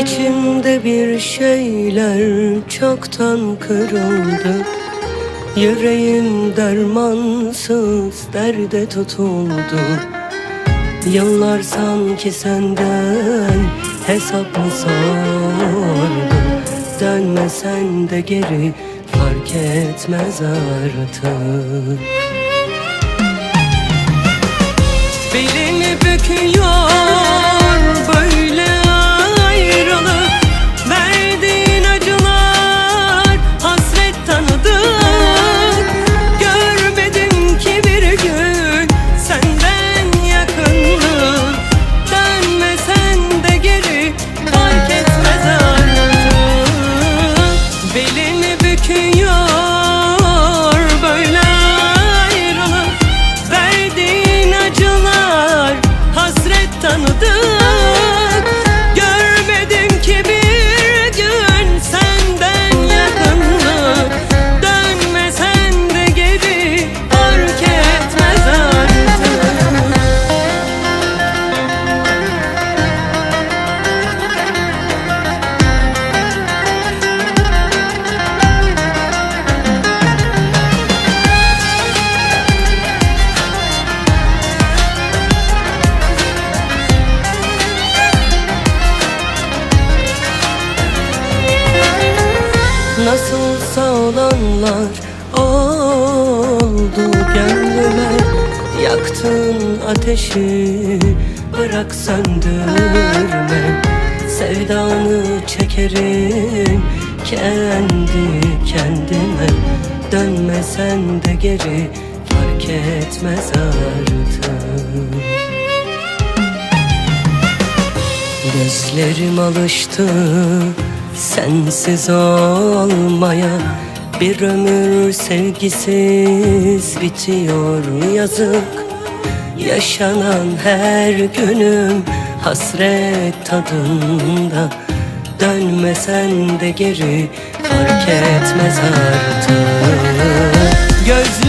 İçimde bir şeyler çoktan kırıldı. Yüreğim dermansız derde tutuldu. Yıllar sanki senden hesap mı sordu? Dönmesen de geri fark etmez artık Nasılsa olanlar oldu gönlüme Yaktın ateşi bırak söndürme. Sevdanı çekerim kendi kendime. Dönmesen de geri fark etmez artık. Gözlerim alıştı sensiz olmaya Bir ömür sevgisiz bitiyor yazık. Yaşanan her günüm hasret tadında. Dönmesen de geri fark etmez artık. Göz